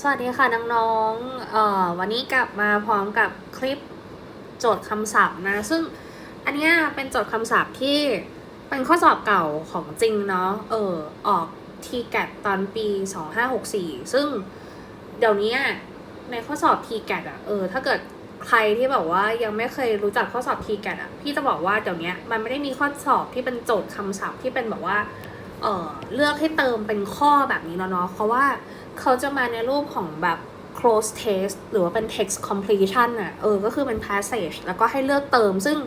สวัสดีค่ะน้องๆเอ่อวันนี้กลับมาพร้อมกับคลิปโจทย์คำศัพท์นะ ซึ่งอันเนี้ยเป็นโจทย์คำศัพท์ที่เป็นข้อสอบเก่าของจริงเนาะ เออ ออกทีแกตตอนปี 2564 ซึ่งเดี๋ยวนี้ในข้อสอบทีแกตอะ เออ ถ้าเกิดใครที่แบบว่ายังไม่เคยรู้จักข้อสอบทีแกตอะ พี่จะบอกว่าเดี๋ยวนี้มันไม่ได้มีข้อสอบที่เป็นโจทย์คำศัพท์ที่เป็นแบบว่า เออเลือกให้เติมเป็นข้อแบบนี้แล้วเนาะเพราะว่าเขาจะมาในรูปของแบบ close text หรือว่าเป็น text completion อะเออ ก็คือเป็น passage แล้วก็ให้เลือกเติม ซึ่ง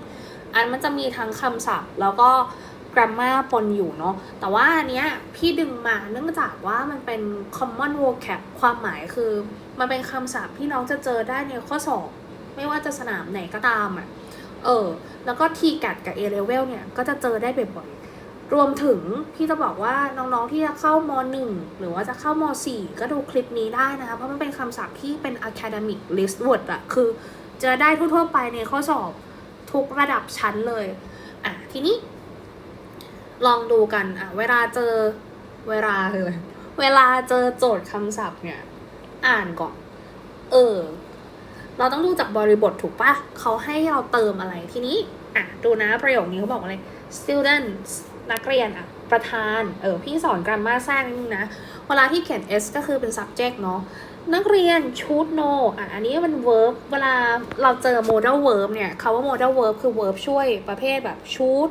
อันมันจะมีทั้งคำศัพท์ แล้วก็ grammar ปนอยู่เนาะ แต่ว่าอันเนี้ยพี่ดึงมาเนื่องจากว่ามันเป็น common vocab ความหมายคือ มันเป็นคำศัพท์ที่น้องจะเจอได้ในข้อสอบ ไม่ว่าจะสนามไหนก็ตามอะเออ แล้วก็ t g a t กับ A level เนี่ย ก็จะเจอได้บ่อย รวมถึงพี่จะบอกว่าน้องๆที่จะเข้ามหนึ่งหรือว่าจะเข้ามสี่ก็ดูคลิปนี้ได้นะคะ เพราะมันเป็นคำศัพท์ที่เป็น academic list word อะคือเจอได้ทั่วๆไปในข้อสอบทุกระดับชั้นเลยอะทีนี้ ลองดูกันอะเวลาเจอเวลาคือเวลาเจอโจทย์คำศัพท์เนี่ย อ่านก่อน เออ เราต้องดูจากบริบทถูกปะเขาให้เราเติมอะไรทีนี้อะดูนะประโยคนี้เขาบอกอะไร students นักเรียนอะประธาน เออพี่สอนกราฟมาแทรกนิดนึงนะ เวลาที่เขียน s ก็คือเป็น subject เนาะนักเรียน should know อะอันนี้มัน verb เวลาเราเจอ modal verb เนี่ยคาว่า modal verb คือ verb ช่วยประเภทแบบ should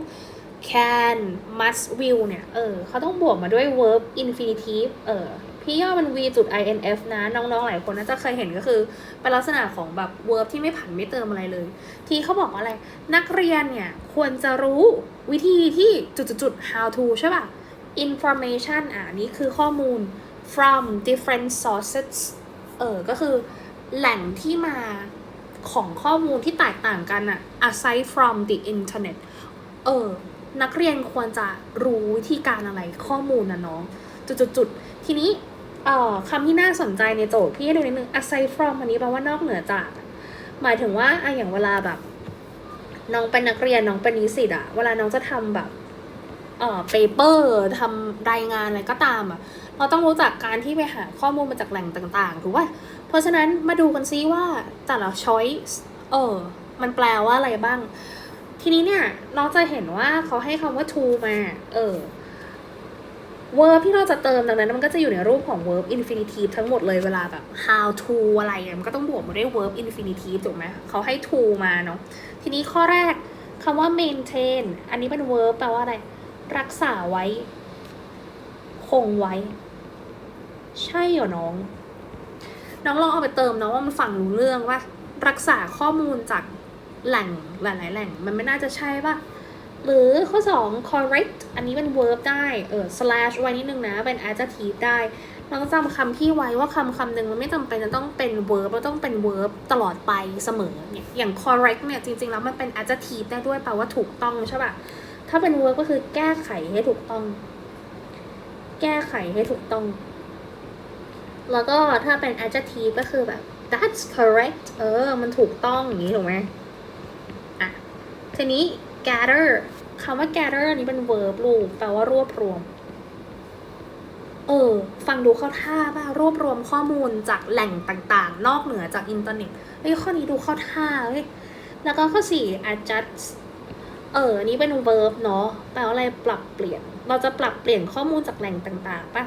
can must will เนี่ย เออเขาต้องบวกมาด้วย verb infinitive เออ พี่ย่อมัน v จุด inf นะ น้องๆ หลายคนน่าจะเคยเห็นก็คือ เป็นลักษณะของแบบ verb ที่ไม่ผันไม่เติมอะไรเลย ที่เขาบอกว่าอะไร นักเรียนเนี่ย ควรจะรู้วิธีที่จุดๆ how to ใช่ป่ะ information อะนี่คือข้อมูล from different sources เออ ก็คือแหล่งที่มาของข้อมูลที่แตกต่างกันอะ aside from the internet เออ นักเรียนควรจะรู้วิธีการอะไรข้อมูลนะน้อง จุดๆ ทีนี้ เอ่อคำที่น่าสนใจในโจทย์พี่ให้ดูนิดนึง aside from อันนี้แปลว่านอกเหนือจาก หมายถึงว่าอะอย่างเวลาแบบ น้องเป็นนักเรียนน้องเป็นนิสิตอะเวลาน้องจะทำแบบเอ่อ paper ทำรายงานอะไรก็ตามอะเราต้องรู้จักการที่ไปหาข้อมูลมาจากแหล่งต่างๆถูกป่ะเพราะฉะนั้นมาดูกันซิว่าแต่ละ choice เออมันแปลว่าอะไรบ้าง ทีนี้เนี่ย เราจะเห็นว่าเขาให้คำว่า to มา เออ verb ที่เราจะเติมดังนั้นมันก็จะอยู่ในรูปของ verb infinitive ทั้งหมดเลยเวลาแบบ how to อะไรอะมันก็ต้องบวกมาด้วย verb infinitive ถูกไหมเขาให้ to มาเนาะทีนี้ข้อแรกคำว่า maintain อันนี้เป็น verb แปลว่าอะไร รักษาไว้ คงไว้ ใช่เหรอน้อง น้องลองเอาไปเติมเนาะว่ามันฟังรู้เรื่องว่ารักษาข้อมูลจากแหล่งหลายๆแหล่ง มันไม่น่าจะใช่ป่ะ หรือข้อ 2 correct อันนี้เป็น verb ได้ เออ slash ไว้นิดนึงนะ เป็น adjective ได้น้องจำคำที่ไว้ว่าคำคำหนึ่งมันไม่จำเป็นจะต้องเป็น verb มันต้องเป็น verb ตลอดไปเสมอเนี่ยอย่าง correct เนี่ยจริง ๆ แล้วมันเป็น adjective ได้ด้วยแปลว่าถูกต้องใช่ป่ะถ้าเป็น verb ก็คือแก้ไขให้ถูกต้อง แก้ไขให้ถูกต้อง แล้วก็ถ้าเป็น adjective ก็คือแบบ that's correct เออ มันถูกต้องอย่างนี้ถูกไหมอะทีนี้ gather คำว่า gather อันนี้เป็น verb ลูกแปลว่ารวบรวม เออ ฟังดูเข้าท่าป่ะรวบรวมข้อมูลจากแหล่งต่างๆ นอกเหนือจากอินเทอร์เน็ตเฮ้ยข้อนี้ดูเข้าท่าเฮ้ยแล้วก็ข้อ 4 adjust เอออนี้เป็น verb เนาะแปลว่าอะไรปรับเปลี่ยน เราจะปรับเปลี่ยนข้อมูลจากแหล่งต่างๆป่ะ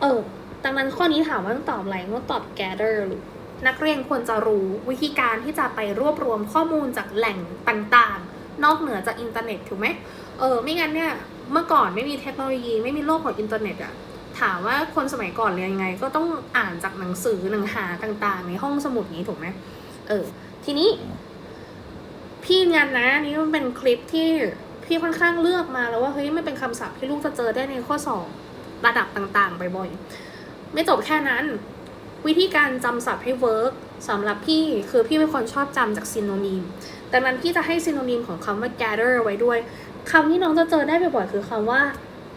เออดังนั้นข้อนี้ถามว่าต้องตอบอะไรต้องตอบ gather ลูกนักเรียนควรจะรู้วิธีการที่จะไปรวบรวมข้อมูลจากแหล่งต่างๆ นอกเหนือจากอินเทอร์เน็ตถูกไหมเออไม่งั้นเนี่ยเมื่อก่อนไม่มีเทคโนโลยีไม่มีโลกของอินเทอร์เน็ตอะถามว่าคนสมัยก่อนเรียนยังไง ก็ต้องอ่านจากหนังสือหนังหาต่าง ๆ ในห้องสมุดนี้ถูกไหมเออ ทีนี้ พี่งานนะนี่มันเป็นคลิปที่พี่ค่อนข้างเลือกมาแล้วว่าเฮ้ยมันเป็นคำศัพท์ที่ลูกจะเจอได้ในข้อสอบระดับต่างๆบ่อยๆไม่จบแค่นั้น วิธีการจำศัพท์ให้เวิร์กสำหรับพี่คือพี่เป็นคนชอบจำจากซินโนนีม ดังนั้นพี่จะให้ซินโนนีมของคำว่า gather ไว้ด้วยคำที่น้องจะเจอได้บ่อยๆคือคำว่า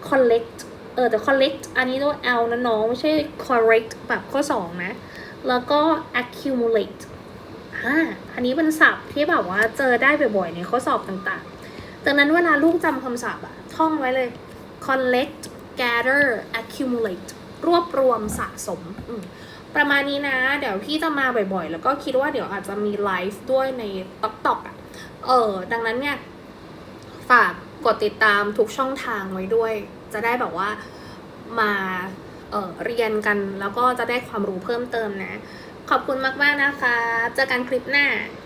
collect เออแต่ collect อันนี้ตัว L นะน้องไม่ใช่ correct แบบข้อ 2 นะ แล้วก็ accumulate อ่าอันนี้เป็นศัพท์ที่แบบว่าเจอได้บ่อยๆในข้อสอบต่างๆ ดังนั้นเวลาลูกจำคำศัพท์อะท่องไว้เลย collect gather accumulate รวบรวมสะสมม ประมาณนี้นะ เดี๋ยวพี่จะมาบ่อยๆ แล้วก็คิดว่าเดี๋ยวอาจจะมีไลฟ์ด้วยในต็อกต็อกอะ เออ ดังนั้นเนี่ย ฝากกดติดตามทุกช่องทางไว้ด้วย จะได้แบบว่ามาเออเรียนกันแล้วก็จะได้ความรู้เพิ่มเติมนะ ขอบคุณมากๆนะคะ เจอกันคลิปหน้า